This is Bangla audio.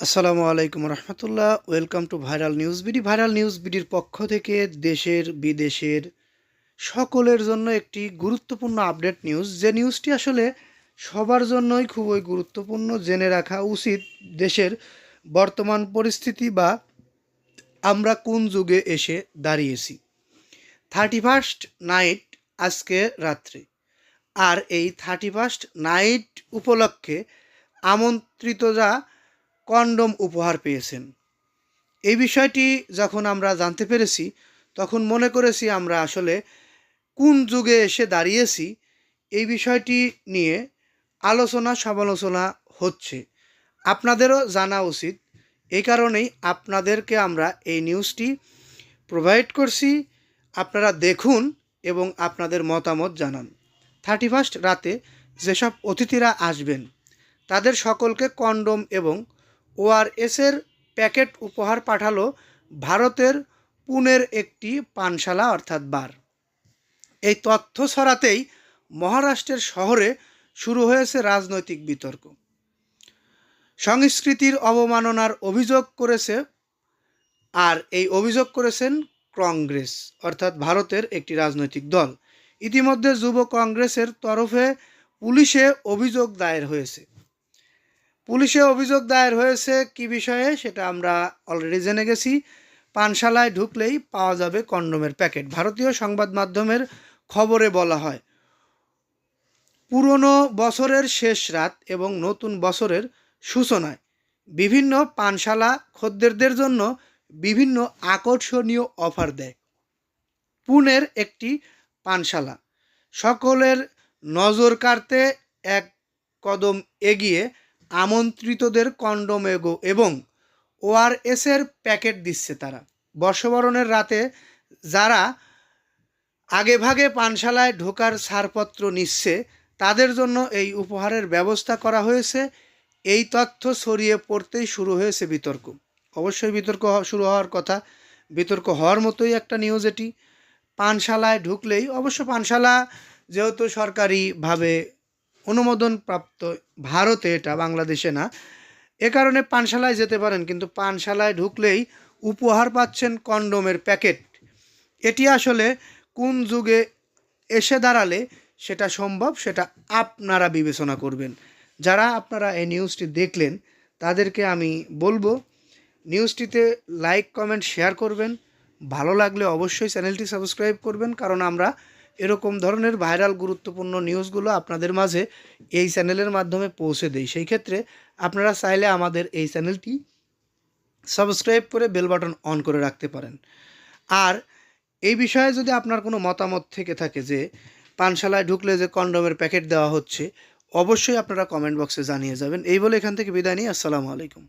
আসসালামু আলাইকুম রহমতুল্লাহ। Welcome to viral news BD. Viral news বিডির পক্ষ থেকে দেশের, বিদেশের সকলের জন্য একটি গুরুত্বপূর্ণ আপডেট নিউজ। যে নিউজটি আসলে সবার জন্যই খুবই গুরুত্বপূর্ণ, জেনে রাখা উচিত দেশের বর্তমান পরিস্থিতি বা আমরা কোন যুগে এসে দাঁড়িয়েছি। থার্টি ফার্স্ট নাইট আজকে রাত্রে। আর এই থার্টি ফার্স্ট নাইট উপলক্ষে আমন্ত্রিতরা কন্ডম উপহার পেয়েছেন। এই বিষয়টি যখন আমরা জানতে পেরেছি, তখন মনে করেছি আমরা আসলে কোন যুগে এসে দাঁড়িয়েছি, এই বিষয়টি নিয়ে আলোচনা সমালোচনা হচ্ছে। আপনাদেরও জানা উচিত, এই কারণেই আপনাদেরকে আমরা এই নিউজটি প্রোভাইড করছি। আপনারা দেখুন এবং আপনাদের মতামত জানান। থার্টি ফার্স্ট রাতে যেসব অতিথিরা আসবেন, তাদের সকলকে কন্ডম এবং ওআরএসের প্যাকেট উপহার পাঠালো ভারতের পুনের একটি পানশালা, অর্থাৎ বার। এই তথ্য ছড়াতেই মহারাষ্ট্রের শহরে শুরু হয়েছে রাজনৈতিক বিতর্ক। সংস্কৃতির অবমাননার অভিযোগ করেছে, আর এই অভিযোগ করেছেন কংগ্রেস, অর্থাৎ ভারতের একটি রাজনৈতিক দল। ইতিমধ্যে যুব কংগ্রেসের তরফে পুলিশে অভিযোগ দায়ের হয়েছে। পুলিশে অভিযোগ দায়ের হয়েছে কি বিষয়ে সেটা আমরা অলরেডি জেনে গেছি। পানশালায় ঢুকলেই পাওয়া যাবে কন্ডোমের প্যাকেট। ভারতীয় সংবাদ মাধ্যমের খবরে বলা হয়, পুরনো বছরের শেষ রাত এবং নতুন বছরের সূচনায় বিভিন্ন পানশালা খদ্দেরদের জন্য বিভিন্ন আকর্ষণীয় অফার দেয়। পুনের একটি পানশালা, সকলের নজর কাড়তে এক কদম এগিয়ে আমন্ত্রিতদের কন্ডোম এগো এবং ওআরএসের প্যাকেট দিচ্ছে তারা। বর্ষবরণের রাতে যারা আগে ভাগে পানশালায় ঢোকার ছাড়পত্র নিচ্ছে, তাদের জন্য এই উপহারের ব্যবস্থা করা হয়েছে। এই তথ্য ছড়িয়ে পড়তেই শুরু হয়েছে বিতর্ক। অবশ্যই বিতর্ক শুরু হওয়ার কথা। বিতর্ক হওয়ার মতোই একটা নিউজ এটি। পানশালায় ঢুকলেই অবশ্য পানশালা যেহেতু সরকারিভাবে অনুমোদন প্রাপ্ত ভারতে এটা বাংলাদেশে না। এ কারণে পানশালায় যেতে পারেন, কিন্তু পানশালায় ঢুকলেই উপহার পাচ্ছেন কন্ডোমের প্যাকেট। এটি আসলে কোন যুগে এসে দাঁড়ালে সেটা সম্ভব, সেটা আপনারা বিবেচনা করবেন। যারা আপনারা এই নিউজটি দেখলেন, তাদেরকে আমি বলব, নিউজটিতে লাইক, কমেন্ট, শেয়ার করবেন। ভালো লাগলে অবশ্যই চ্যানেলটি সাবস্ক্রাইব করবেন, কারণ আমরা এরকম ধরনের ভাইরাল গুরুত্বপূর্ণ নিউজগুলো আপনাদের মাঝে এই চ্যানেলের মাধ্যমে পৌঁছে দেই। সেই ক্ষেত্রে আপনারা চাইলে আমাদের এই চ্যানেলটি সাবস্ক্রাইব করে বেল বাটন অন করে রাখতে পারেন। আর এই বিষয়ে যদি আপনার কোনো মতামত থেকে থাকে যে পানশালায় ঢুকলে যে কন্ডোমের প্যাকেট দেওয়া হচ্ছে, অবশ্যই আপনারা কমেন্ট বক্সে জানিয়ে যাবেন। এই বলে এখান থেকে বিদায় নিই। আসসালামু আলাইকুম।